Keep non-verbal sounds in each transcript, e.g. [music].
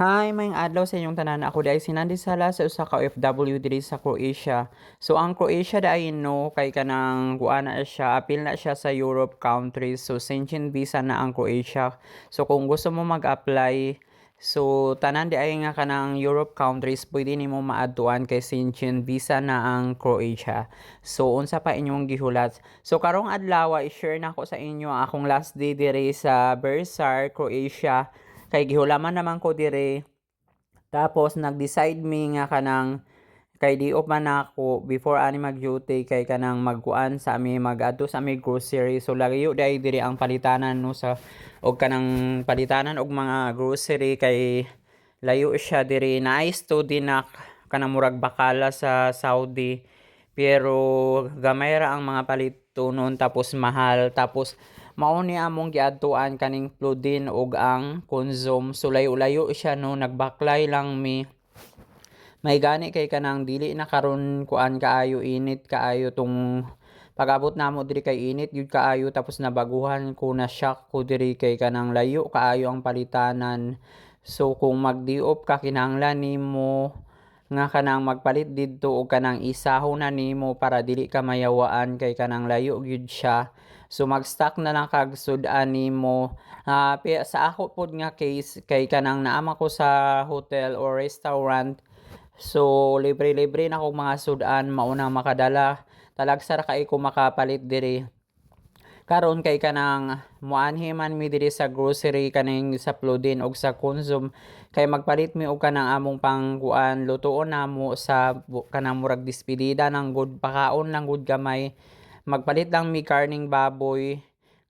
Hi, mayong adlaw sa inyong tanan. Ako dai sinandi sala sa usa ka OFW diri sa Croatia. So ang Croatia dai no kay kanang guana siya, apil na siya sa Europe countries. So Schengen visa na ang Croatia. So kung gusto mo mag-apply So, tanan di ay nga kanang Europe countries, pwede nimo maadtuan kay Schengen visa na ang Croatia. So, unsa pa inyong gihulat? So, karong adlaw, i-share na ko sa inyo akong last day diri sa Bersar, Croatia. Kay gihulaman naman ko diri. Tapos, nag-decide mi nga kanang kay di op man ako before ani mag duty kay kanang magkuan sa ami mag-adto sa ami grocery. So lagiyo dai diri ang palitanan no sa og kanang palitanan og mga grocery. Kay layo siya diri nice to dinak kanang murag bakala sa Saudi. Pero gamay ra ang mga palito noon tapos mahal. Tapos mao ni among giadtuan kaning pludin og ang konsom so layo-layo siya no? Nagbaklay lang mi. May gani kay kanang dili na karon kuan kaayo init kaayo tong pag-abot namo diri kay init gyud kaayo tapos nabaguhan ko na shock ko diri kay kanang layo kaayo ang palitanan. So kung magdiop ka kinahanglan nimo nga kanang magpalit didto og kanang isahon na nimo para dili ka mayawaan kay kanang layo gyud siya So mag-stock na lang kag sudan nimo. Uh, sa ako pod nga case kay kanang naama ko sa hotel or restaurant So, libre-libre na kong mga sudan, mauna makadala. Talagsa ra kay ko makapalit diri. Karon kay kanang muanhi man mi diri sa grocery kaning sa pludin og sa konsum kay magpalit mi og kanang among pangkuan lutoon namo sa kanang murag dispedida ng good pakaon lang good gamay. Magpalit lang mi karning baboy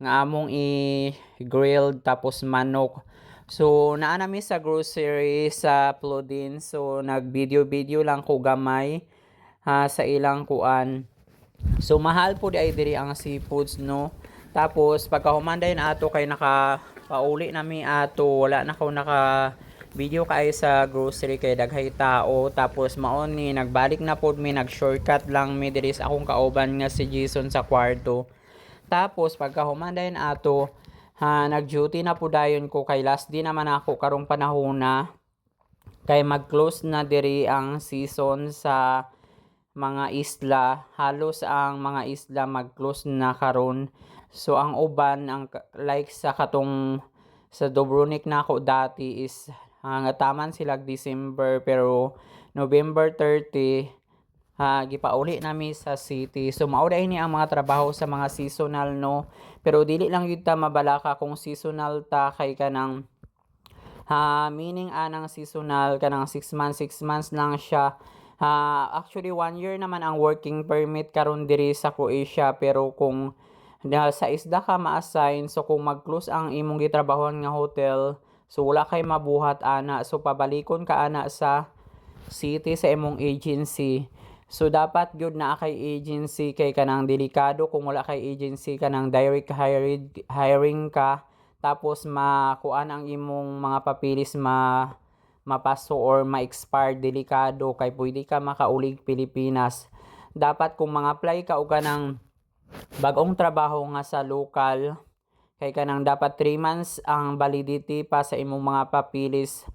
nga among i-grilled tapos manok So, naa mi sa grocery sa Plodin. So, nag-video-video lang ko gamay ha, sa ilang kuan. So, mahal po di ay diri ang seafoods, no? Tapos, pagka humanday na ato kay naka pauli na mi ato, wala na ko naka video kay sa grocery kay daghay tao tapos maon ni nagbalik na pod mi nag shortcut lang mi diri sa akong kauban nga si Jason sa kwarto. Tapos pagka humanday na ato ha nag-duty na po dayon ko kay last din naman ako karong panahon na kay mag-close na diri ang season sa mga isla halos ang mga isla mag-close na karon. So ang uban ang like sa katong sa Dobronik na ako dati is hangataman sila December pero November 30 ha gipauli nami sa city. So mao ni ang mga trabaho sa mga seasonal no? Pero dili lang yun ta mabalaka kung seasonal ta kay kanang ha meaning anang seasonal kanang 6 months 6 months lang siya. Ha actually 1 year naman ang working permit karon diri sa Croatia. Pero kung na sa isda ka ma-assign so kung mag-close ang imong gitrabahoan nga hotel so wala kay mabuhat ana. So pabalikon ka ana sa city sa imong agency. So dapat gyud na kay agency kay kanang delikado. Kung wala kay agency kanang direct hiring hiring ka tapos makuan ang imong mga papilis ma mapaso or ma-expire delikado kay pwede ka makaulig Pilipinas. Dapat kung mga apply ka og kanang bagong trabaho nga sa local kay kanang dapat 3 months ang validity pa sa imong mga papilis.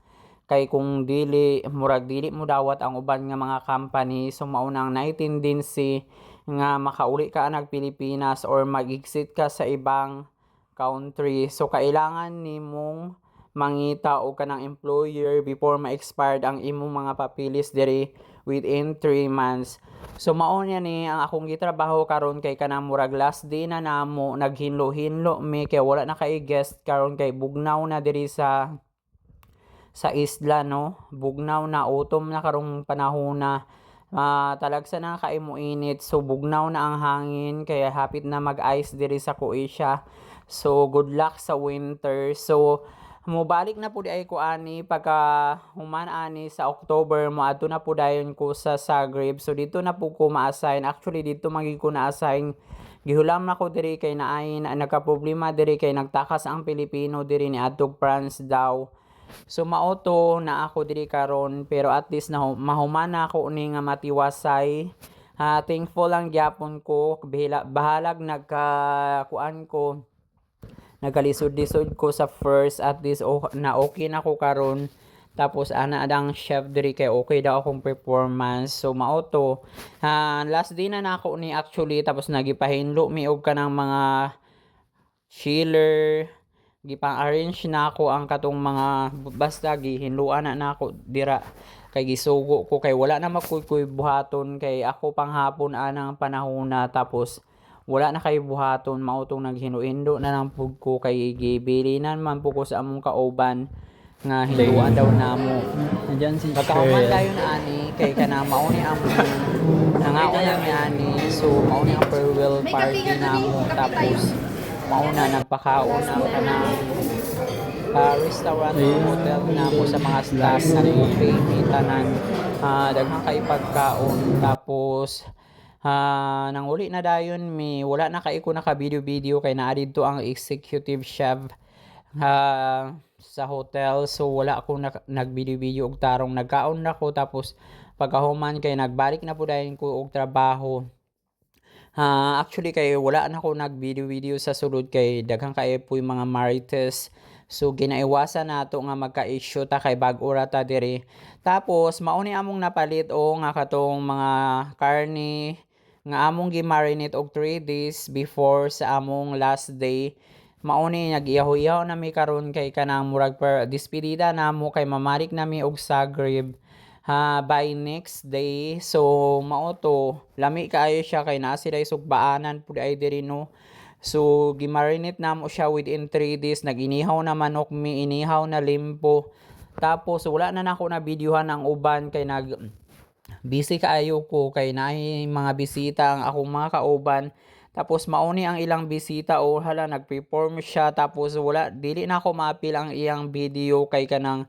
Kay kung dili murag dili mo dawat ang uban nga mga company so maunang si nga makauli ka nag Pilipinas or mag-exit ka sa ibang country. So kailangan nimong mangita o kanang employer before ma-expired ang imong mga papilis diri within 3 months. So mao niya ni ang akong gitrabaho karon kay kanang murag last day na namo naghinlo-hinlo mi kay wala na kay guest karon kay bugnaw na diri sa sa isla no? Bugnaw na utom na karong panahon na uh, talagsa na kay mo init. So bugnaw na ang hangin kaya hapit na mag-ice diri sa Croatia. So good luck sa winter. So mubalik na po di ay ko ani pagka human ani sa October mo ato na po dayon ko sa Zagreb so dito na po ko ma-assign. Actually dito magi ko na-assign. Gihulam na ko diri kay naay na nagka-problema diri kay nagtakas ang Pilipino diri ni adtog France daw. So maoto na ako diri karon pero at least na mahumana ako ni nga matiwasay. Uh, thankful lang gyapon ko. Bahalag nagka kuan ko nagkalisod-lisod ko sa first at least oh, na okay na ko karon Tapos ana adang chef diri kay okay daw akong performance. So mao to. Ah, last day na nako ni actually tapos nagipahinlo mi og kanang mga chiller gipang-arrange na ako ang katong mga basta gihinluan na nako dira kay gisugo ko kay wala na makuy buhaton kay ako panghapon anang panahona tapos wala na kay buhaton mao tong naghinuindo na lang pud ko kay gibilinan man po ko sa among kauban nga hinluan daw namo. Nandiyan si Pagkahuman Cheryl. tayo na ani kay kana mao ni ang nangaon na ni ani so mao ni ang farewell party namo. tapos mao na nagpakaon na kana uh, restaurant o hotel namo sa mga staff na nag-pay tanan Ah, daghang kay pagkaon. Tapos Ah, nang uli na dayon mi wala na kay ko naka video video kay naa didto ang executive chef ah, sa hotel. So wala ako nag video video og tarong nagkaon na ko. Tapos pagkahuman kay nagbalik na po dayon ko og trabaho. Ah, actually kay wala na ko nag video video sa sulod kay daghang kay yung mga marites. So ginaiwasan nato nga magka-issue ta kay bag-o ta diri. Tapos mao ni among napalit o nga katong mga karne nga among gi-marinate og 3 days before sa among last day. Mao ni nag-iyaw-iyaw na mi karon kay kanang murag per despedida namo kay mamalik nami og Zagreb ha by next day so mao to lami kaayo siya kay naa sila sugbaanan pud ay diri no? So gimarinate namo siya within 3 days. Nag-inihaw na manok mi inihaw na limpo. Tapos wala na nako na videohan ang uban kay nag busy kaayo ko. Kay naay mga bisita ang akong mga kauban. Tapos mauni ang ilang bisita o hala nag-perform siya. Tapos wala dili na ako maapil ang iyang video kay kanang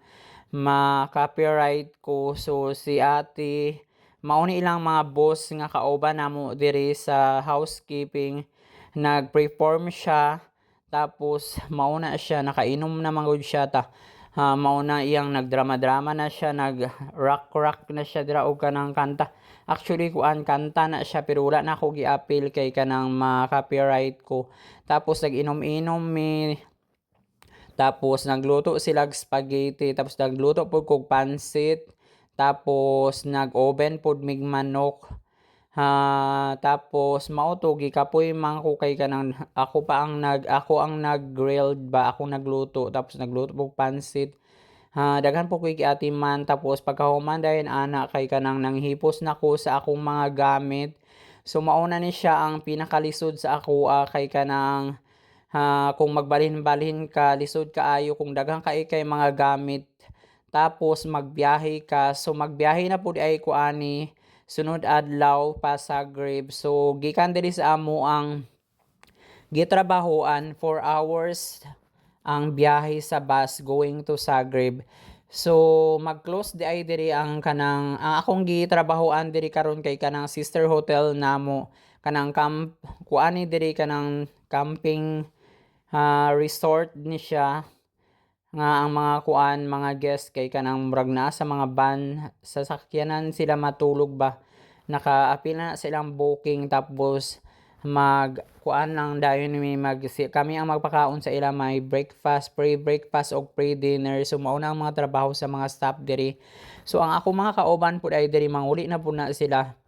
ma-copyright ko. So si ate mauni ilang mga boss nga kauban namo diri sa housekeeping. Nag-perform siya. Tapos mauna siya nakainom na mangod siya. Ta ha mauna iyang nagdrama-drama na siya nag rock rock na siya dira og kanang kanta. Actually kuan kanta na siya pero wala na ako gi-appeal kay kanang ma-copyright ko. Tapos nag-inom-inom mi. Tapos nagluto sila spaghetti. Tapos nagluto pud kog pansit. Tapos nag-oven pud mig manok ha tapos mao to gikapoy man ko kay kanang ako pa ang nag ako ang nag-grilled ba? Ako nagluto. Tapos nagluto og pansit. Ha daghan po ko'y ati man. Tapos pagkahuman dayon ana kay kanang nanghipos na ko sa akong mga gamit. So mauna ni siya ang pinakalisod sa ako ah, kay kanang ha kung magbalhin-balhin ka lisod kaayo. Kung daghang kay kay mga gamit tapos magbiyahe ka. So magbiyahe na pud ay ko ani sunod adlaw pa sa Zagreb so gikan diri sa amo ang gitrabahoan 4 hours ang biyahe sa bus going to Zagreb so mag-close di ay diri ang kanang ang akong gitrabahoan diri karon kay kanang sister hotel namo kanang camp kuani diri kanang camping ah, resort ni siya. Nga ang mga kuan mga guest kay kanang murag na sa mga van sa sakyanan sila matulog ba naka-apil na sa ilang booking tapos mag kuan lang dayon mi mag kami ang magpakaon sa ila may breakfast pre-breakfast o pre-dinner. So mao ang mga trabaho sa mga staff diri. So ang ako mga kauban pud ay diri manguli na pud na sila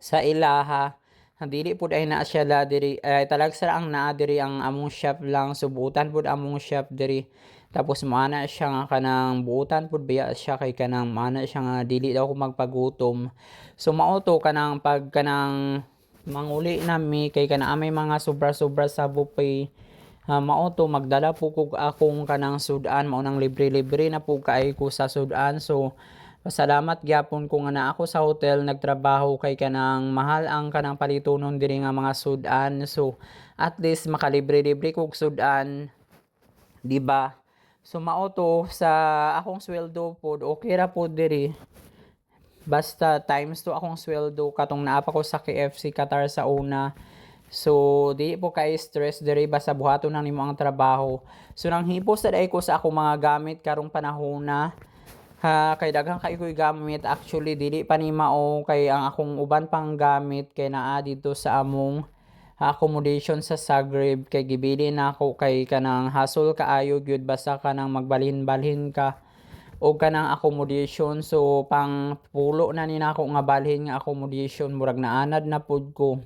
sa ilaha dili pud ay naa siya la diri ay talag sa ang naa diri ang among chef lang. Subutan pud among chef diri tapos maana siya nga kanang buutan pud biya siya kay kanang maana siya nga dili daw ko magpagutom so mao to kanang pag kanang manguli nami kay kana amay mga sobra-sobra sa buffet uh, mao to magdala po kog akong kanang sudan mao nang libre-libre na po kaay ko sa sudan so Pasalamat gyapon ko nga na ako sa hotel nagtrabaho kay kanang mahal ang kanang palitonon diri nga mga sudan. So at least makalibre-libre kog sudan. Di ba? So mao to sa akong sweldo pod okay ra pod diri. Basta times to akong sweldo katong naapa ko sa KFC Qatar sa una. So, di po kay stress diri basta buhaton nang nimo ang trabaho. So, nang hipos sa ko sa akong mga gamit karong panahona. Ha, kay daghang kay ko'y gamit actually dili pa ni mao kay ang akong uban pang gamit kay naa dito sa among accommodation sa Zagreb kay gibili na ako kay kanang hassle kaayo gyud basta kanang magbalhin-balhin ka og kanang accommodation. So pang pulo na ni nako nga balhin nga accommodation murag naanad na pud ko.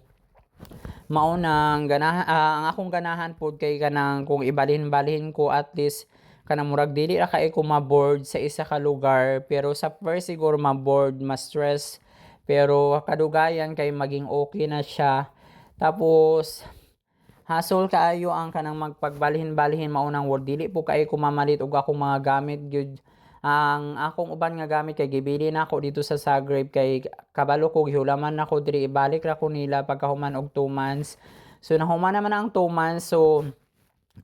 Mao nang ganahan ah, ang akong ganahan pod kay kanang kung ibalhin-balhin ko at least kanang murag dili ra kay ko ma-board sa isa ka lugar pero sa first siguro ma-board ma-stress. Pero kadugayan kay maging okay na siya tapos hassle kaayo ang kanang magpagbalhin-balhin mao nang word. Dili po kay ko mamalit og akong mga gamit gyud. Ang akong uban nga gamit kay gibili na ako dito sa Zagreb kay kabalo ko gihulaman na ko diri. Ibalik ra ko nila pagkahuman og 2 months. So nahuman naman ang 2 months. So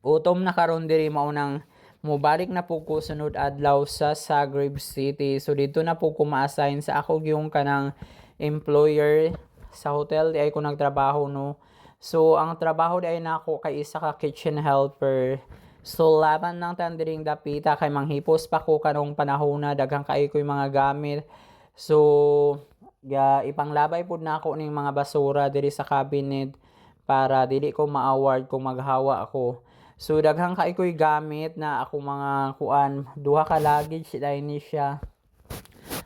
utom na karon diri mao nang mobalik na po ko sunod adlaw sa Zagreb City. So dito na po ko ma-assign sa ako yung kanang employer sa hotel di ay ko nagtrabaho no so ang trabaho di ay nako kay isa ka kitchen helper So laban ng tandiring dapita kay manghipos pa ko kanong panahon na daghang kay ko'y mga gamit. So ga ipanglabay pud nako ning mga basura diri sa cabinet para dili ko ma-award kung maghawa ako. So daghang kay ko'y gamit na ako mga kuan duha ka luggage dai ni siya.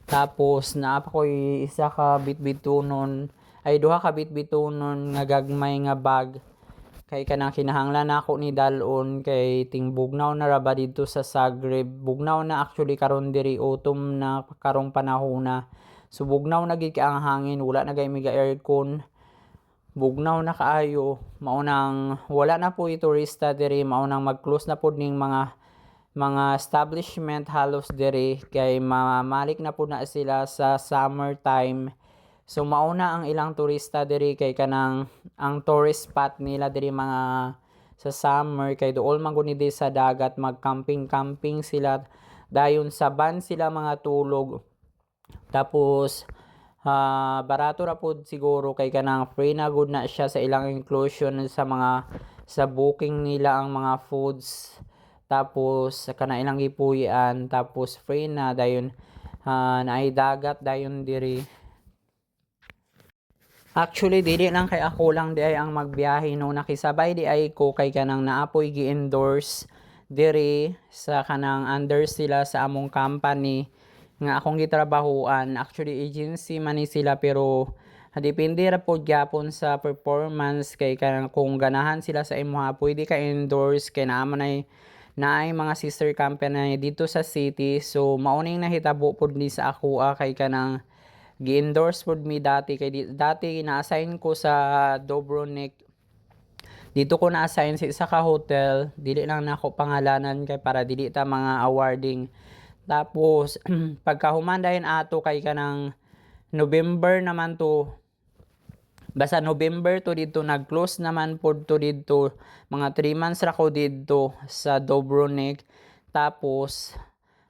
Tapos naa pa ko'y isa ka bitbitunon ay duha ka bitbitunon nga gagmay nga bag. Kay kanang kinahanglan nako ni dalon kay ting bugnaw na raba dito sa Zagreb? Bugnaw na actually karon diri autumn na karong panahon na. So bugnaw na gid ang hangin. Wala na gay miga aircon. Bugnaw na kaayo. Mao wala na po turista diri. Mao nang mag-close na pud ning mga mga establishment halos diri. Kay mamalik na pud na sila sa summertime So mauna ang ilang turista diri kay kanang ang tourist spot nila diri mga sa summer. Kay dool man gud ni sa dagat mag-camping-camping sila. Dayon sa van sila mga tulog. Tapos ah, barato ra pud siguro kay kanang free na gud na siya sa ilang inclusion sa mga sa booking nila ang mga foods. Tapos kana ilang gipuy-an tapos free na. Dayon uh, naay dagat dayon diri Actually, dili lang kay ako lang di ay ang magbiyahe no nakisabay di ay ko kay kanang naapoy gi-endorse diri sa kanang under sila sa among company nga akong gitrabahuan. Actually, agency man ni sila pero depende ra pod gyapon sa performance kay kanang kung ganahan sila sa imuha pwede ka endorse kay naa man ay mga sister company dito sa city so mauning nahitabo pod ni sa ako ah, kay kanang gi-endorse pod mi dati kay dati na-assign ko sa Dobronik dito ko na-assign sa isa ka hotel dili lang nako pangalanan kay para dili ta mga awarding. Tapos [clears throat] pagkahuman dayon ato kay kanang November naman to basta November to dito nag-close naman pod to dito. Mga 3 months ra ko dito sa Dobronik tapos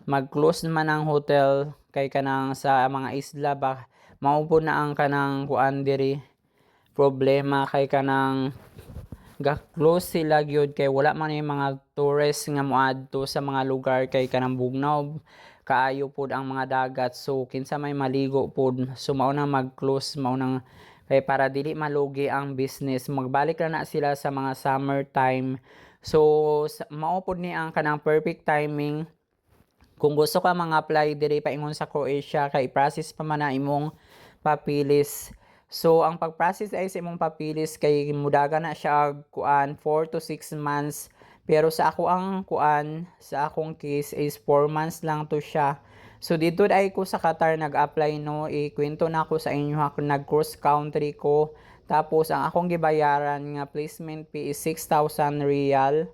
mag-close naman ang hotel kay kanang sa mga isla ba mao po na ang kanang kuan diri. Problema kay kanang ga-close sila gyud kay wala man yung mga tourist nga moadto sa mga lugar kay kanang bugnaw. Kaayo pod ang mga dagat. So kinsa may maligo pod so mao na mag-close mao nang kay para dili malugi ang business magbalik na na sila sa mga summer time. So mao pod ni ang kanang perfect timing kung gusto ka mga apply diri paingon sa Croatia kay process pa man imong papilis. So ang pag-process ay sa imong papilis kay mudaga na siya kuan 4 to 6 months pero sa ako ang kuan sa akong case is 4 months lang to siya. So dito ay ko sa Qatar nag-apply no, ikwento na ako sa inyo ha nag cross country ko. Tapos ang akong gibayaran nga placement fee is 6,000 real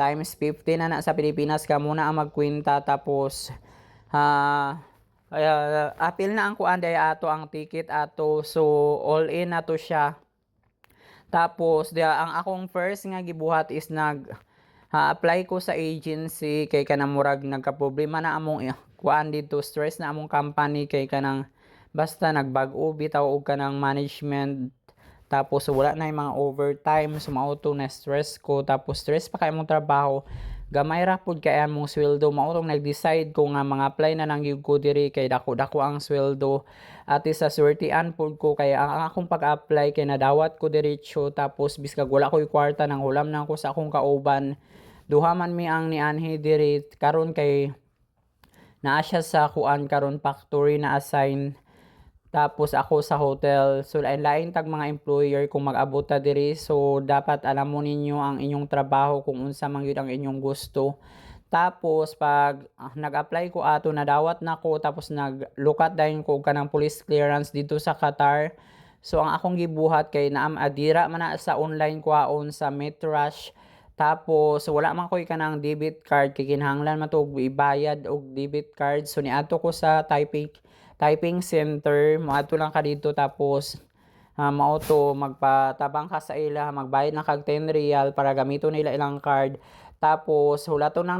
times 50 na na sa Pilipinas ka muna ang magkwenta tapos uh, uh, apil na ang kuan day ato ang ticket ato so all in na to siya. Tapos dia ang akong first nga gibuhat is nag ha, apply ko sa agency kay kanang murag nagka-problema na among kuan dito stress na among company kay kanang basta nagbag-o bitaw og kanang management tapos wala na yung mga overtime, sumauto na stress ko. Tapos stress pa kay mong trabaho. Gamay ra pud kay among sweldo. Mautong nag-decide ko nga mga apply na nang ko diri kay dako dako ang sweldo. At sa swertian pud ko kay ang akong pag-apply kay nadawat ko diretso tapos biskag wala ko'y kwarta nang ulam nang ko sa akong kauban. Duha man mi ang ni Anhe diri karon kay naa siya sa kuan karon factory na assign tapos ako sa hotel. So lain-lain tag mga employer kung mag-abot diri. So dapat alam mo ninyo ang inyong trabaho kung unsa man gyud ang inyong gusto. Tapos pag ah, nag-apply ko ato nadawat na ko tapos naglukat dayon ko kanang police clearance dito sa Qatar. So ang akong gibuhat kay naam adira man na sa online kuhaon sa Metrash. Tapos wala man ko'y kanang debit card kay kinahanglan man to ibayad og debit card. So niadto ko sa typing typing center, moadto lang ka dito tapos ah, mao to magpatabang ka sa ila, magbayad na kag 10 real para gamiton nila ilang card. Tapos hulaton lang